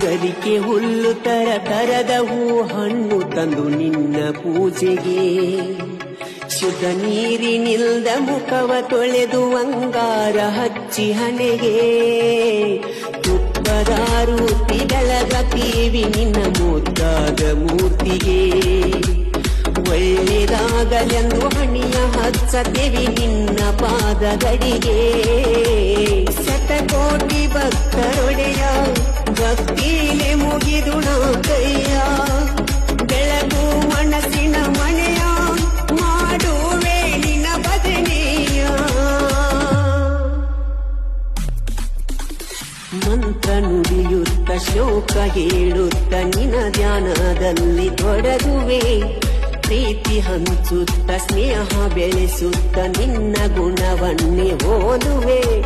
ಗರಿಕೆ ಹುಲ್ಲು ತರ ತರದ ಹೂ ಹಣ್ಣು ತಂದು ನಿನ್ನ ಪೂಜೆಗೆ. ಶುದ್ಧ ನೀರಿನಿಲ್ದ ಮುಖವ ತೊಳೆದು ಅಂಗಾರ ಹಚ್ಚಿ ಹಣೆಗೆ. ತುಪ್ಪದಾರು ಗತಿವಿ ನಿನ್ನ ಮುದ್ದಾದ ಮೂರ್ತಿಗೆ. ಒಳ್ಳೆದಾಗಲೆಂದು ಹಣಿಯ ಹಚ್ಚತೆವಿ ನಿನ್ನ ಪಾದಗಳಿಗೆ. ಶತಕೋಟಿ ಭಕ್ತರೊಡೆಯ ಮಂತ್ರ ನುಡಿಯುತ್ತ ಶ್ಲೋಕ ಹೇಳುತ್ತ ನಿನ ಧ್ಯಾನದಲ್ಲಿ ತೊಡಗುವೆ. ಪ್ರೀತಿ ಹಂಚುತ್ತ ಸ್ನೇಹ ಬೆಳೆಸುತ್ತ ನಿನ್ನ ಗುಣವನ್ನೇ ಓದುವೆ.